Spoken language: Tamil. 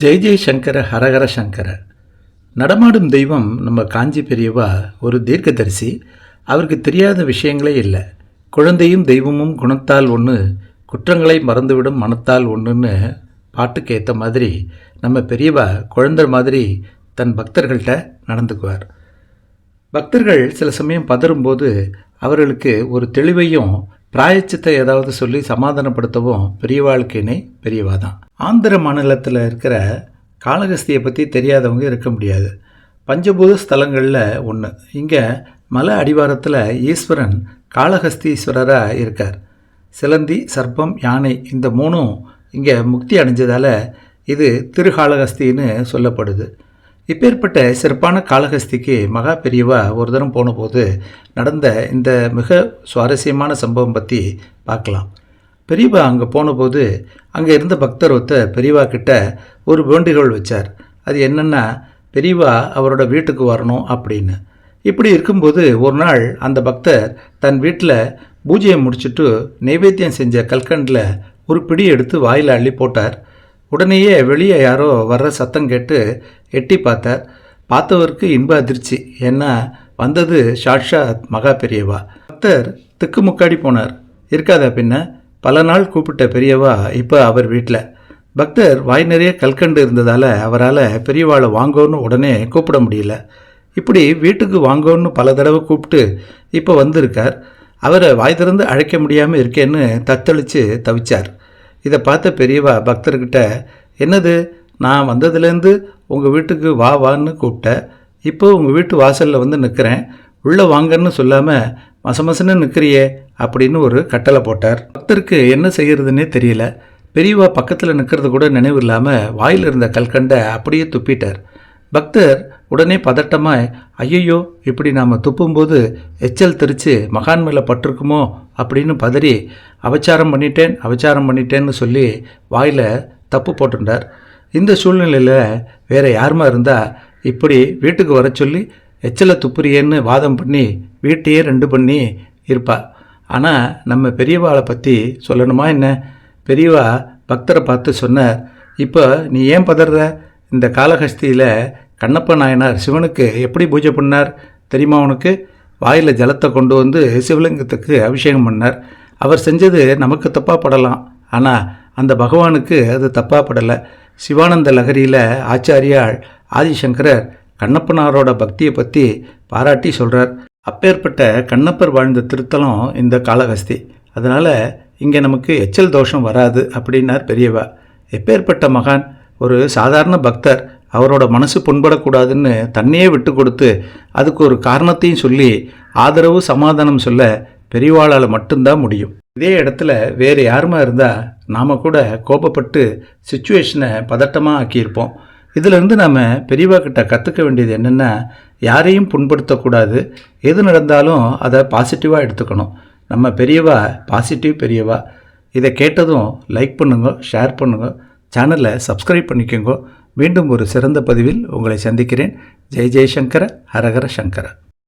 ஜெய் ஜெய் சங்கர ஹரஹர சங்கர. நடமாடும் தெய்வம் நம்ம காஞ்சி பெரியவா ஒரு தீர்க்கதரிசி. அவருக்கு தெரியாத விஷயங்களே இல்லை. குழந்தையும் தெய்வமும் குணத்தால் ஒன்று குற்றங்களை மறந்துவிடும் மனத்தால் ஒன்றுன்னு பாட்டுக்கு ஏற்ற மாதிரி நம்ம பெரியவா குழந்தை மாதிரி தன் பக்தர்கள்ட்ட நடந்துக்குவார். பக்தர்கள் சில சமயம் பதறும்போது அவர்களுக்கு ஒரு தெளிவையும் பிராயச்சித்தை ஏதாவது சொல்லி சமாதானப்படுத்தவும் பெரியவாளுக்கு இணை பெரியவா தான் ஆந்திர மாநிலத்தில் இருக்கிற காளகஸ்தியை பற்றி தெரியாதவங்க இருக்க முடியாது. பஞ்சபூத ஸ்தலங்களில் ஒன்று இங்கே மலை அடிவாரத்தில் ஈஸ்வரன் காளஹஸ்தீஸ்வரராக இருக்கார். சிலந்தி சர்ப்பம் யானை இந்த மூணும் இங்கே முக்தி அடைஞ்சதால் இது திருகாளஹஸ்தின்னு சொல்லப்படுது. இப்பேற்பட்ட சிறப்பான காளகஸ்திக்கு மகா பெரியவா ஒரு தரம் போனபோது நடந்த இந்த மிக சுவாரஸ்யமான சம்பவம் பற்றி பார்க்கலாம். பெரியவா அங்கே போனபோது அங்கே இருந்த பக்தர் ஒருத்தர் பெரியவா கிட்ட ஒரு வேண்டுகோள் வச்சார். அது என்னென்னா பெரியவா அவரோட வீட்டுக்கு வரணும் அப்படின்னு. இப்படி இருக்கும்போது ஒரு நாள் அந்த பக்தர் தன் வீட்டில் பூஜையை முடிச்சுட்டு நைவேத்தியம் செஞ்ச கல்கண்டில் ஒரு பிடி எடுத்து வாயில் அள்ளி போட்டார். உடனேயே வெளியே யாரோ வர்ற சத்தம் கேட்டு எட்டி பார்த்தார். பார்த்தவருக்கு இன்ப அதிர்ச்சி. ஏன்னா வந்தது சாட்சாத் மகா பெரியவா. பக்தர் திக்கு முக்காடி போனார். இருக்காதா பின்ன பல நாள் கூப்பிட்ட பெரியவா இப்போ அவர் வீட்டில் பக்தர் வாய் நிறைய கல்கண்டு இருந்ததால் அவரால் பெரியவாளை வாங்கோன்னு உடனே கூப்பிட முடியல. இப்படி வீட்டுக்கு வாங்கோன்னு பல தடவை கூப்பிட்டு இப்போ வந்திருக்கார். அவரை வாய் திறந்து அழைக்க முடியாமல் இருக்கேன்னு தத்தளித்து தவிச்சார். இதை பார்த்த பெரியவா பக்தர்கிட்ட என்னது? நான் வந்ததுலேருந்து உங்கள் வீட்டுக்கு வா வான்னு கூப்பிட்டேன் இப்போ உங்கள் வீட்டு வாசலில் வந்து நிற்கிறேன் உள்ளே வாங்கன்னு சொல்லாமல் மசமசன்னு நிற்கிறியே அப்படின்னு ஒரு கட்டளை போட்டார். பக்தருக்கு என்ன செய்யறதுன்னே தெரியல. பெரியவா பக்கத்தில் நிற்கிறது கூட நினைவு இல்லாமல் வாயில் இருந்த கல்கண்டை அப்படியே துப்பிட்டார். பக்தர் உடனே பதட்டமாய் ஐயையோ இப்படி நாம் துப்பும்போது எச்சல் தெரித்து மகான் மேலே பட்டிருக்குமோ? அப்படின்னு பதறி அவச்சாரம் பண்ணிட்டேன் அவச்சாரம் பண்ணிட்டேன்னு சொல்லி வாயில் தப்பு போட்டுட்டார் இந்த சூழ்நிலையில் வேறு யாருமா இருந்தால் இப்படி வீட்டுக்கு வர சொல்லி எச்சல துப்புறியேன்னு வாதம் பண்ணி வீட்டையே ரெண்டு பண்ணி இருப்பா. ஆனால் நம்ம பெரியவாளை பற்றி சொல்லணுமா என்ன? பெரியவா பக்தரை பார்த்து சொன்னார் இப்போ நீ ஏன் பதற இந்த காலஹஸ்தியில் கண்ணப்ப நாயனார் சிவனுக்கு எப்படி பூஜை பண்ணார் தெரியுமா உனக்கு? வாயில் ஜலத்தை கொண்டு வந்து சிவலிங்கத்துக்கு அபிஷேகம் பண்ணார். அவர் செஞ்சது நமக்கு தப்பாக படலாம். ஆனால் அந்த பகவானுக்கு அது தப்பாக படலை. சிவானந்த லகரியில் ஆச்சாரியாள் ஆதிசங்கரர் கண்ணப்பனாரோட பக்தியை பற்றி பாராட்டி சொல்கிறார் அப்பேற்பட்ட கண்ணப்பர் வாழ்ந்த திருத்தலம் இந்த காலகஸ்தி. அதனால் இங்கே நமக்கு எச்சல் தோஷம் வராது அப்படின்னார் பெரியவா. எப்பேற்பட்ட மகான் ஒரு சாதாரண பக்தர் அவரோட மனசு புண்படக்கூடாதுன்னு தன்னையே விட்டு கொடுத்து அதுக்கு ஒரு காரணத்தையும் சொல்லி ஆதரவு சமாதானம் சொல்ல பெரியவாளால் மட்டும்தான் முடியும். இதே இடத்துல வேறு யாருமா இருந்தால் நாம் கூட கோபப்பட்டு சுச்சுவேஷனை பதட்டமாக ஆக்கியிருப்போம். இதிலிருந்து நாம் பெரியவா கிட்ட கற்றுக்க வேண்டியது என்னென்னா யாரையும் புண்படுத்தக்கூடாது. எது நடந்தாலும் அதை பாசிட்டிவாக எடுத்துக்கணும். நம்ம பெரியவா பாசிட்டிவ் பெரியவா. இதை கேட்டதும் லைக் பண்ணுங்க ஷேர் பண்ணுங்க. சேனலை சப்ஸ்கிரைப் பண்ணிக்கோங்க. மீண்டும் ஒரு சிறந்த பதிவில் உங்களை சந்திக்கிறேன். ஜெய் ஜெய்சங்கர ஹரஹர சங்கர.